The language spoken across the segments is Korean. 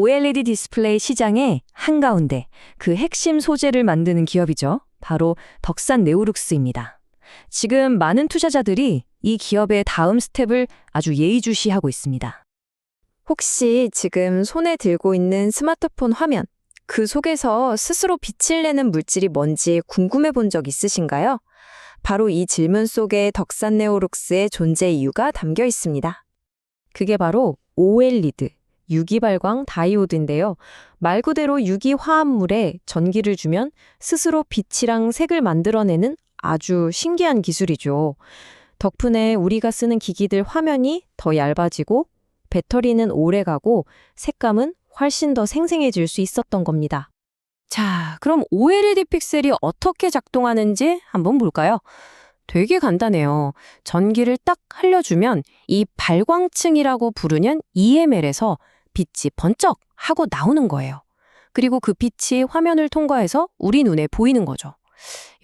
OLED 디스플레이 시장의 한가운데 그 핵심 소재를 만드는 기업이죠. 바로 덕산 네오룩스입니다. 지금 많은 투자자들이 이 기업의 다음 스텝을 아주 예의주시하고 있습니다. 혹시 지금 손에 들고 있는 스마트폰 화면, 그 속에서 스스로 빛을 내는 물질이 뭔지 궁금해 본 적 있으신가요? 바로 이 질문 속에 덕산 네오룩스의 존재 이유가 담겨 있습니다. 그게 바로 OLED, 유기발광 다이오드인데요. 말 그대로 유기 화합물에 전기를 주면 스스로 빛이랑 색을 만들어내는 아주 신기한 기술이죠. 덕분에 우리가 쓰는 기기들 화면이 더 얇아지고 배터리는 오래 가고 색감은 훨씬 더 생생해질 수 있었던 겁니다. 자, 그럼 OLED 픽셀이 어떻게 작동하는지 한번 볼까요? 되게 간단해요. 전기를 딱 흘려주면 이 발광층이라고 부르는 EML에서 빛이 번쩍 하고 나오는 거예요. 그리고 그 빛이 화면을 통과해서 우리 눈에 보이는 거죠.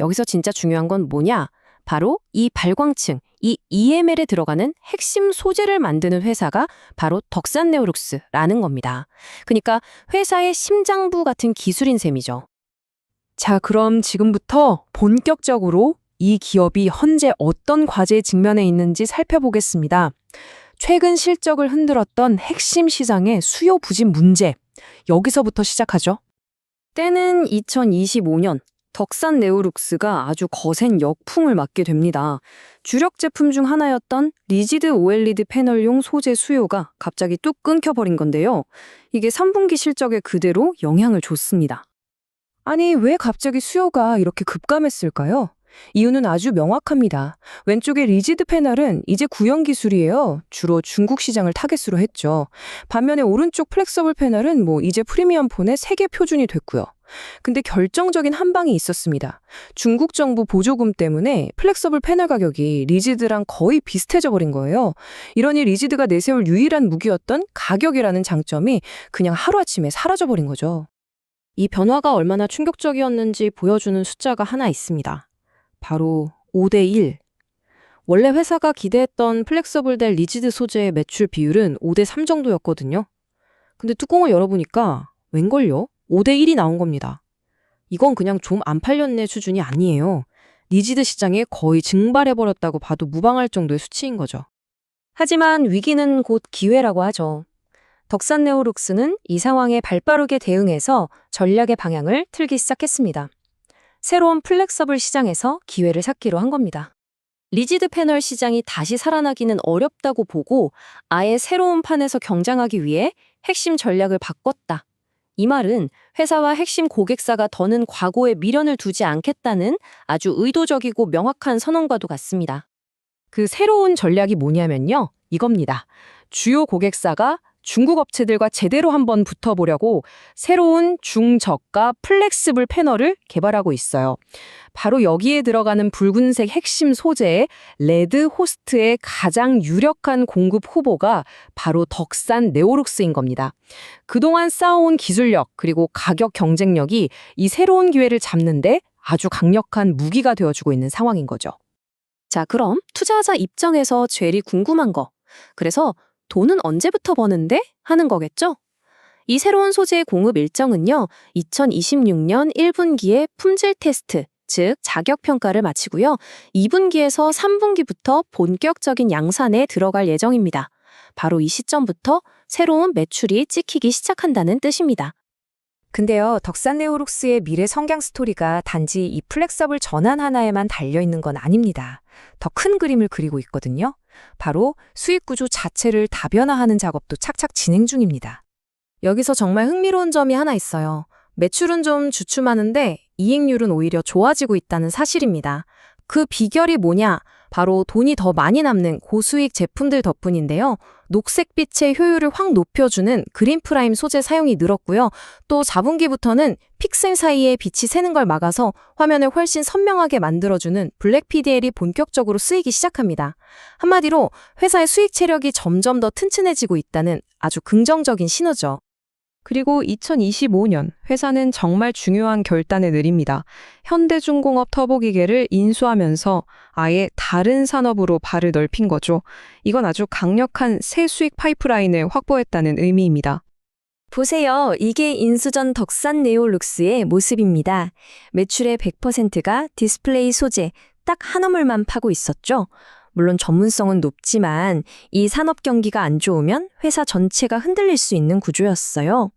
여기서 진짜 중요한 건 뭐냐? 바로 이 발광층, 이 EML에 들어가는 핵심 소재를 만드는 회사가 바로 덕산네오룩스라는 겁니다. 그러니까 회사의 심장부 같은 기술인 셈이죠. 자, 그럼 지금부터 본격적으로 이 기업이 현재 어떤 과제에 직면해 있는지 살펴보겠습니다. 최근 실적을 흔들었던 핵심 시장의 수요 부진 문제. 여기서부터 시작하죠. 때는 2025년 덕산 네오룩스가 아주 거센 역풍을 맞게 됩니다. 주력 제품 중 하나였던 리지드 OLED 패널용 소재 수요가 갑자기 뚝 끊겨버린 건데요. 이게 3분기 실적에 그대로 영향을 줬습니다. 아니, 왜 갑자기 수요가 이렇게 급감했을까요? 이유는 아주 명확합니다. 왼쪽의 리지드 패널은 이제 구형 기술이에요. 주로 중국 시장을 타겟으로 했죠. 반면에 오른쪽 플렉서블 패널은 뭐 이제 프리미엄 폰의 세계 표준이 됐고요. 근데 결정적인 한 방이 있었습니다. 중국 정부 보조금 때문에 플렉서블 패널 가격이 리지드랑 거의 비슷해져 버린 거예요. 이러니 리지드가 내세울 유일한 무기였던 가격이라는 장점이 그냥 하루아침에 사라져 버린 거죠. 이 변화가 얼마나 충격적이었는지 보여주는 숫자가 하나 있습니다. 바로 5대1. 원래 회사가 기대했던 플렉서블 델 리지드 소재의 매출 비율은 5대3 정도였거든요. 근데 뚜껑을 열어보니까 웬걸요? 5대1이 나온 겁니다. 이건 그냥 좀 안 팔렸네 수준이 아니에요. 리지드 시장에 거의 증발해버렸다고 봐도 무방할 정도의 수치인 거죠. 하지만 위기는 곧 기회라고 하죠. 덕산네오룩스는 이 상황에 발빠르게 대응해서 전략의 방향을 틀기 시작했습니다. 새로운 플렉서블 시장에서 기회를 찾기로 한 겁니다. 리지드 패널 시장이 다시 살아나기는 어렵다고 보고 아예 새로운 판에서 경쟁하기 위해 핵심 전략을 바꿨다. 이 말은 회사와 핵심 고객사가 더는 과거에 미련을 두지 않겠다는 아주 의도적이고 명확한 선언과도 같습니다. 그 새로운 전략이 뭐냐면요. 이겁니다. 주요 고객사가 중국 업체들과 제대로 한번 붙어보려고 새로운 중저가 플렉스블 패널을 개발하고 있어요. 바로 여기에 들어가는 붉은색 핵심 소재의 레드 호스트의 가장 유력한 공급 후보가 바로 덕산 네오룩스인 겁니다. 그동안 쌓아온 기술력 그리고 가격 경쟁력이 이 새로운 기회를 잡는데 아주 강력한 무기가 되어주고 있는 상황인 거죠. 자, 그럼 투자자 입장에서 제일 궁금한 거. 그래서 돈은 언제부터 버는데? 하는 거겠죠? 이 새로운 소재의 공급 일정은요, 2026년 1분기에 품질 테스트, 즉 자격 평가를 마치고요. 2분기에서 3분기부터 본격적인 양산에 들어갈 예정입니다. 바로 이 시점부터 새로운 매출이 찍히기 시작한다는 뜻입니다. 근데요, 덕산네오룩스의 미래 성장 스토리가 단지 이 플렉서블 전환 하나에만 달려있는 건 아닙니다. 더 큰 그림을 그리고 있거든요. 바로 수익 구조 자체를 다변화하는 작업도 착착 진행 중입니다. 여기서 정말 흥미로운 점이 하나 있어요. 매출은 좀 주춤하는데 이익률은 오히려 좋아지고 있다는 사실입니다. 그 비결이 뭐냐? 바로 돈이 더 많이 남는 고수익 제품들 덕분인데요. 녹색빛의 효율을 확 높여주는 그린 프라임 소재 사용이 늘었고요. 또 자분기부터는 픽셀 사이에 빛이 새는 걸 막아서 화면을 훨씬 선명하게 만들어주는 블랙 PDL이 본격적으로 쓰이기 시작합니다. 한마디로 회사의 수익 체력이 점점 더 튼튼해지고 있다는 아주 긍정적인 신호죠. 그리고 2025년 회사는 정말 중요한 결단을 내립니다. 현대중공업 터보기계를 인수하면서 아예 다른 산업으로 발을 넓힌 거죠. 이건 아주 강력한 새 수익 파이프라인을 확보했다는 의미입니다. 보세요. 이게 인수전 덕산 네오룩스의 모습입니다. 매출의 100%가 디스플레이 소재, 딱한 허물만 파고 있었죠. 물론 전문성은 높지만 이 산업 경기가 안 좋으면 회사 전체가 흔들릴 수 있는 구조였어요.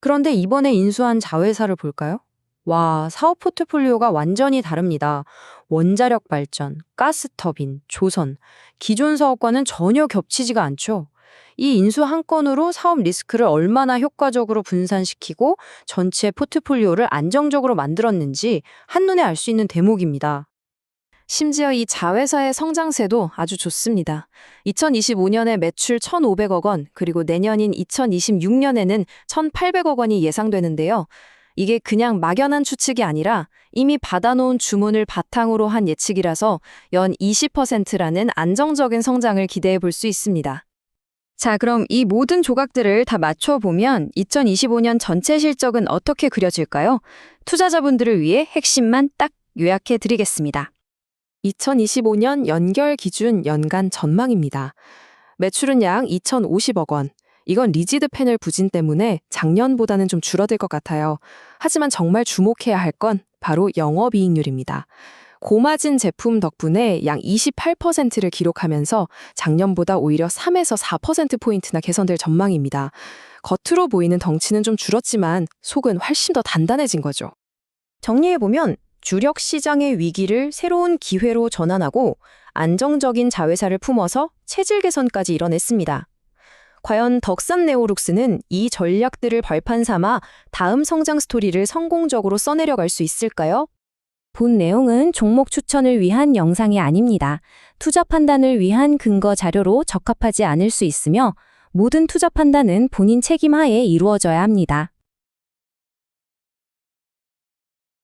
그런데 이번에 인수한 자회사를 볼까요? 와, 사업 포트폴리오가 완전히 다릅니다. 원자력 발전, 가스 터빈, 조선, 기존 사업과는 전혀 겹치지가 않죠. 이 인수 한 건으로 사업 리스크를 얼마나 효과적으로 분산시키고 전체 포트폴리오를 안정적으로 만들었는지 한눈에 알 수 있는 대목입니다. 심지어 이 자회사의 성장세도 아주 좋습니다. 2025년에 매출 1,500억 원, 그리고 내년인 2026년에는 1,800억 원이 예상되는데요. 이게 그냥 막연한 추측이 아니라 이미 받아놓은 주문을 바탕으로 한 예측이라서 연 20%라는 안정적인 성장을 기대해 볼 수 있습니다. 자, 그럼 이 모든 조각들을 다 맞춰보면 2025년 전체 실적은 어떻게 그려질까요? 투자자분들을 위해 핵심만 딱 요약해 드리겠습니다. 2025년 연결 기준 연간 전망입니다. 매출은 약 2,050억 원. 이건 리지드 패널 부진 때문에 작년보다는 좀 줄어들 것 같아요. 하지만 정말 주목해야 할 건 바로 영업이익률입니다. 고마진 제품 덕분에 약 28%를 기록하면서 작년보다 오히려 3에서 4%포인트나 개선될 전망입니다. 겉으로 보이는 덩치는 좀 줄었지만 속은 훨씬 더 단단해진 거죠. 정리해보면 주력 시장의 위기를 새로운 기회로 전환하고 안정적인 자회사를 품어서 체질 개선까지 이뤄냈습니다. 과연 덕산 네오룩스는 이 전략들을 발판 삼아 다음 성장 스토리를 성공적으로 써내려갈 수 있을까요? 본 내용은 종목 추천을 위한 영상이 아닙니다. 투자 판단을 위한 근거 자료로 적합하지 않을 수 있으며 모든 투자 판단은 본인 책임 하에 이루어져야 합니다.